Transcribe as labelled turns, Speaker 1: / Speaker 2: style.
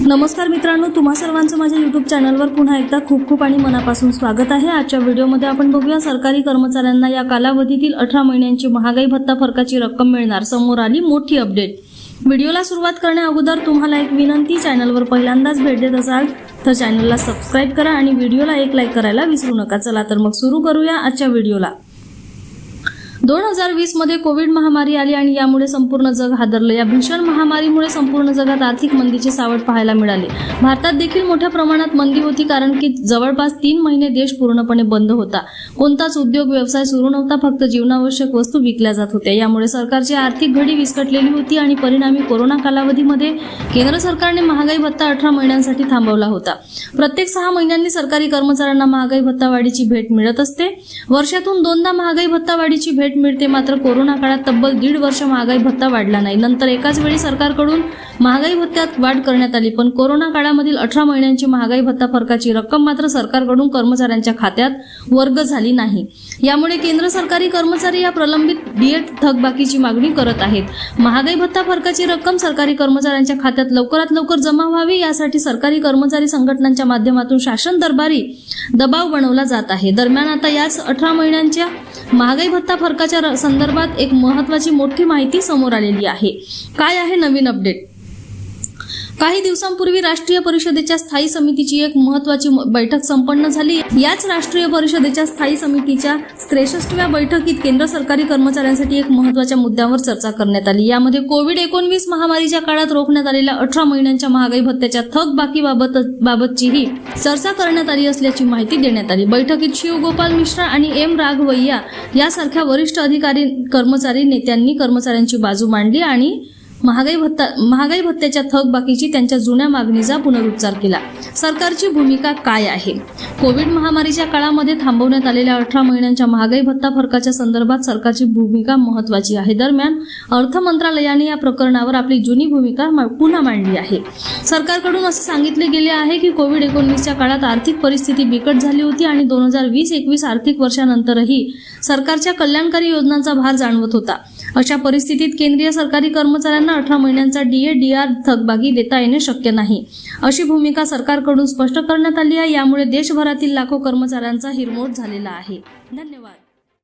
Speaker 1: नमस्कार मित्रांनो तुम्हा सर्वांचं माझ्या यूट्यूब चॅनलवर पुन्हा एकदा खूप खूप आणि मनापासून स्वागत आहे. आजच्या व्हिडिओमध्ये आपण बघूया सरकारी कर्मचाऱ्यांना या कालावधीतील अठरा महिन्यांची महागाई भत्ता फरकाची रक्कम मिळणार. समोर आली मोठी अपडेट व्हिडिओला सुरुवात करण्या अगोदर तुम्हाला एक विनंती चॅनलवर पहिल्यांदाच भेट देत असाल तर चॅनलला सबस्क्राईब करा आणि व्हिडिओला एक लाईक करायला विसरू नका. चला तर मग सुरू करूया आजच्या व्हिडिओला. दोन हजार वीसमध्ये कोविड महामारी आली आणि यामुळे संपूर्ण जग हादरलं. या भीषण महामारीमुळे संपूर्ण जगात आर्थिक मंदीचे सावट पाहायला मिळाले. भारतात देखील मोठ्या प्रमाणात मंदी होती कारण की जवळपास तीन महिने देश पूर्णपणे बंद होता. कोणताच उद्योग व्यवसाय सुरू नव्हता फक्त जीवनावश्यक वस्तू विकल्या जात होत्या. यामुळे सरकारची आर्थिक घडी विस्कटलेली होती आणि परिणामी कोरोना कालावधीमध्ये केंद्र सरकारने महागाई भत्ता अठरा महिन्यांसाठी थांबवला होता. प्रत्येक सहा महिन्यांनी सरकारी कर्मचाऱ्यांना महागाई भत्ता वाढीची भेट मिळत असते. वर्षातून दोनदा महागाई भत्ता वाढीची भेट मिळते मात्र कोरोना काळात तब्बल दीड वर्ष महागाई भत्ता वाढला नाही. नंतर एकाच वेळी सरकारकडून महागाई भत्त्यात वाढ करण्यात आली पण कोरोना काळामधील अठरा महिन्यांची महागाई भत्ता फरकाची रक्कम मात्र सरकारकडून कर्मचाऱ्यांच्या खात्यात वर्ग झाली नाही. यामुळे केंद्र सरकारी कर्मचारी या प्रलंबित डीएट थकबाकीची मागणी करत आहेत. महागाई भत्ता फरकाची रक्कम सरकारी कर्मचाऱ्यांच्या खात्यात लवकरात लवकर जमा व्हावी यासाठी सरकारी कर्मचारी संघटनांच्या माध्यमातून शासन दरबारी दबाव बनवला जात आहे. दरम्यान आता याच अठरा महिन्यांच्या महागाई भत्ता फरक र- संदर्भात एक महत्वाची मोठी माहिती समोर आलेली आहे. काय आहे नवीन अपडेट? काही दिवसांपूर्वी राष्ट्रीय परिषदेच्या स्थायी समितीची एक महत्वाची बैठक संपन्न झाली. याच राष्ट्रीय परिषदेच्या स्थायी समितीच्या त्रेसष्टव्या बैठकीत केंद्र सरकारी कर्मचाऱ्यांसाठी एक महत्त्वाच्या मुद्द्यावर चर्चा करण्यात आली. यामध्ये कोविड एकोणवीस महामारीच्या काळात रोखण्यात आलेल्या अठरा महिन्यांच्या महागाई भत्त्याच्या थकबाकीबाबत बाबतचीही चर्चा करण्यात आली असल्याची माहिती देण्यात आली. बैठकीत शिवगोपाल मिश्रा आणि एम राघवय्या यासारख्या वरिष्ठ अधिकारी कर्मचारी नेत्यांनी कर्मचाऱ्यांची बाजू मांडली आणि महागाई भत्ता महागाई भत्त्याच्या थकबाकीची त्यांच्या जुन्या मागणीचा पुनरुच्चार केला. सरकारची भूमिका काय आहे? कोविड महामारीच्या काळामध्ये थांबवण्यात आलेल्या अठरा महिन्यांच्या महागाई भत्ता फरकाच्या संदर्भात सरकारची भूमिका महत्वाची आहे. दरम्यान अर्थ मंत्रालयाने या प्रकरणावर आपली जुनी भूमिका मा- पुन्हा मांडली आहे. सरकारकडून असे सांगितले गेले आहे की कोविड एकोणवीसच्या काळात आर्थिक परिस्थिती बिकट झाली होती आणि दोन हजार वीस एकवीस आर्थिक वर्षानंतरही सरकारच्या कल्याणकारी योजनांचा भार जाणवत होता. अशा परिस्थितीत केंद्रीय सरकारी कर्मचाऱ्यांना अठरा महिन्यांचा डीए डीआर थकबाकी देता येणे शक्य नाही. अशी भूमिका सरकारकडून स्पष्ट करण्यात आली आहे. यामुळे देशभरातील लाखो कर्मचाऱ्यांचा हिरमोड झालेला आहे. धन्यवाद.